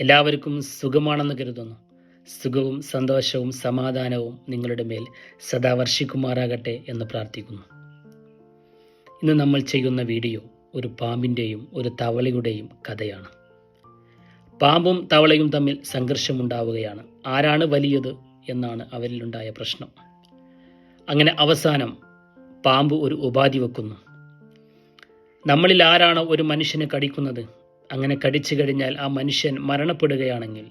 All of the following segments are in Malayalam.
എല്ലാവർക്കും സുഖമാണെന്ന് കരുതുന്നു. സുഖവും സന്തോഷവും സമാധാനവും നിങ്ങളുടെ മേൽ സദാ വർഷിക്കുമാറാകട്ടെ എന്ന് പ്രാർത്ഥിക്കുന്നു. ഇന്ന് നമ്മൾ ചെയ്യുന്ന വീഡിയോ ഒരു പാമ്പിന്റെയും ഒരു തവളയുടെയും കഥയാണ്. പാമ്പും തവളയും തമ്മിൽ സംഘർഷമുണ്ടാവുകയാണ്. ആരാണ് വലിയത് എന്നാണ് അവരിലുണ്ടായ പ്രശ്നം. അങ്ങനെ അവസാനം പാമ്പ് ഒരു ഉപാധി വെക്കുന്നു. നമ്മളിൽ ആരാണ് ഒരു മനുഷ്യനെ കടിക്കുന്നത്? അങ്ങനെ കടിച്ചു കഴിഞ്ഞാൽ ആ മനുഷ്യൻ മരണപ്പെടുകയാണെങ്കിൽ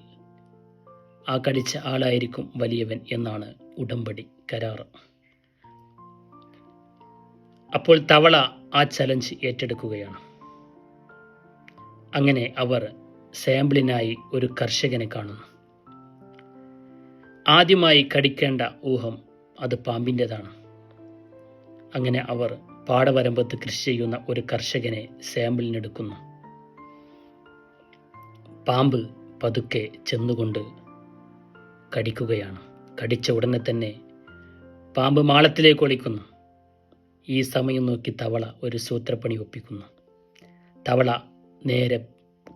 ആ കടിച്ച ആളായിരിക്കും വലിയവൻ എന്നാണ് ഉടമ്പടി കരാർ. അപ്പോൾ തവള ആ ചലഞ്ച് ഏറ്റെടുക്കുകയാണ്. അങ്ങനെ അവർ സാമ്പിളിനായി ഒരു കർഷകനെ കാണുന്നു. ആദ്യമായി കടിക്കേണ്ട ഊഹം അത് പാമ്പിന്റെതാണ്. അങ്ങനെ അവർ പാടവരമ്പത്ത് കൃഷി ചെയ്യുന്ന ഒരു കർഷകനെ സാമ്പിളിനെടുക്കുന്നു. പാമ്പ് പതുക്കെ ചെന്നുകൊണ്ട് കടിക്കുകയാണ്. കടിച്ച ഉടനെ തന്നെ പാമ്പ് മാളത്തിലേക്ക് ഒളിക്കുന്നു. ഈ സമയം നോക്കി തവള ഒരു സൂത്രപ്പണി ഒപ്പിക്കുന്നു. തവള നേരെ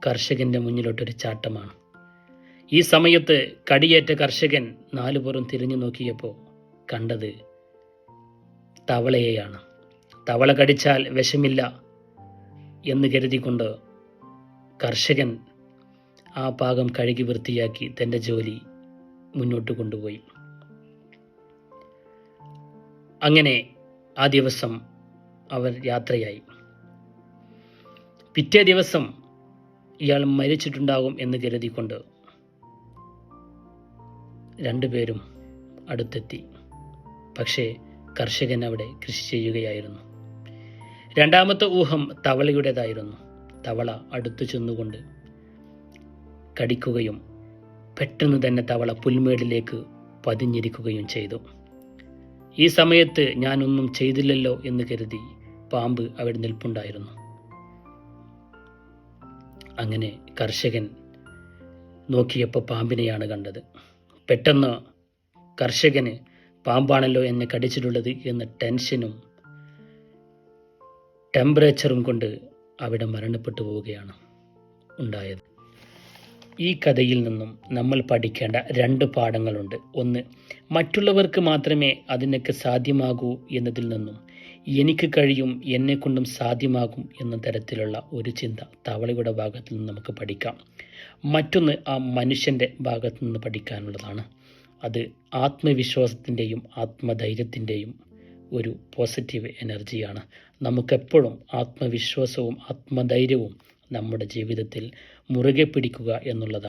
കർഷകന്റെ മുന്നിലോട്ടൊരു ചാട്ടമാണ്. ഈ സമയത്ത് കടിയേറ്റ കർഷകൻ നാലുപുറം തിരിഞ്ഞു നോക്കിയപ്പോൾ കണ്ടത് തവളയെയാണ്. തവള കടിച്ചാൽ വിഷമില്ല എന്ന് കരുതിക്കൊണ്ട് കർഷകൻ ആ പാകം കഴുകി വൃത്തിയാക്കി തന്റെ ജോലി മുന്നോട്ട് കൊണ്ടുപോയി. അങ്ങനെ ആ ദിവസം അവർ യാത്രയായി. പിറ്റേ ദിവസം ഇയാൾ മരിച്ചിട്ടുണ്ടാകും എന്ന് കരുതിക്കൊണ്ട് രണ്ടുപേരും അടുത്തെത്തി. പക്ഷേ കർഷകൻ അവിടെ കൃഷി ചെയ്യുകയായിരുന്നു. രണ്ടാമത്തെ ഊഹം തവളയുടേതായിരുന്നു. തവള അടുത്തു ചെന്നുകൊണ്ട് കടിക്കുകയും പെട്ടെന്ന് തന്നെ തവള പുൽമേടിലേക്ക് പതിഞ്ഞിരിക്കുകയും ചെയ്തു. ഈ സമയത്ത് ഞാനൊന്നും ചെയ്തില്ലല്ലോ എന്ന് കരുതി പാമ്പ് അവിടെ നിൽപ്പുണ്ടായിരുന്നു. അങ്ങനെ കർഷകൻ നോക്കിയപ്പോൾ പാമ്പിനെയാണ് കണ്ടത്. പെട്ടെന്ന് കർഷകന് പാമ്പാണല്ലോ എന്നെ കടിച്ചിട്ടുള്ളത് എന്ന ടെൻഷനും ടെമ്പറേച്ചറും കൊണ്ട് അവിടെ മരണപ്പെട്ടു പോവുകയാണ് ഉണ്ടായത്. ഈ കഥയിൽ നിന്നും നമ്മൾ പഠിക്കേണ്ട രണ്ട് പാഠങ്ങളുണ്ട്. ഒന്ന് മറ്റുള്ളവർക്ക് മാത്രമേ അതിനൊക്കെ സാധ്യമാകൂ എന്നതിൽ നിന്നും. എനിക്ക് കഴിയും എന്നെക്കൊണ്ടും സാധ്യമാകും എന്ന തരത്തിലുള്ള ഒരു ചിന്ത തവളയുടെ ഭാഗത്തു നിന്ന് നമുക്ക് പഠിക്കാം. മറ്റൊന്ന് ആ മനുഷ്യന്റെ ഭാഗത്തു നിന്ന് പഠിക്കാനുള്ളതാണ്. അത് ആത്മവിശ്വാസത്തിന്റെയും ആത്മധൈര്യത്തിന്റെയും ഒരു പോസിറ്റീവ് എനർജിയാണ്. നമുക്കെപ്പോഴും ആത്മവിശ്വാസവും ആത്മധൈര്യവും നമ്മുടെ ജീവിതത്തിൽ മുറുകെ പിടിക്കുക എന്നുള്ളതാണ്.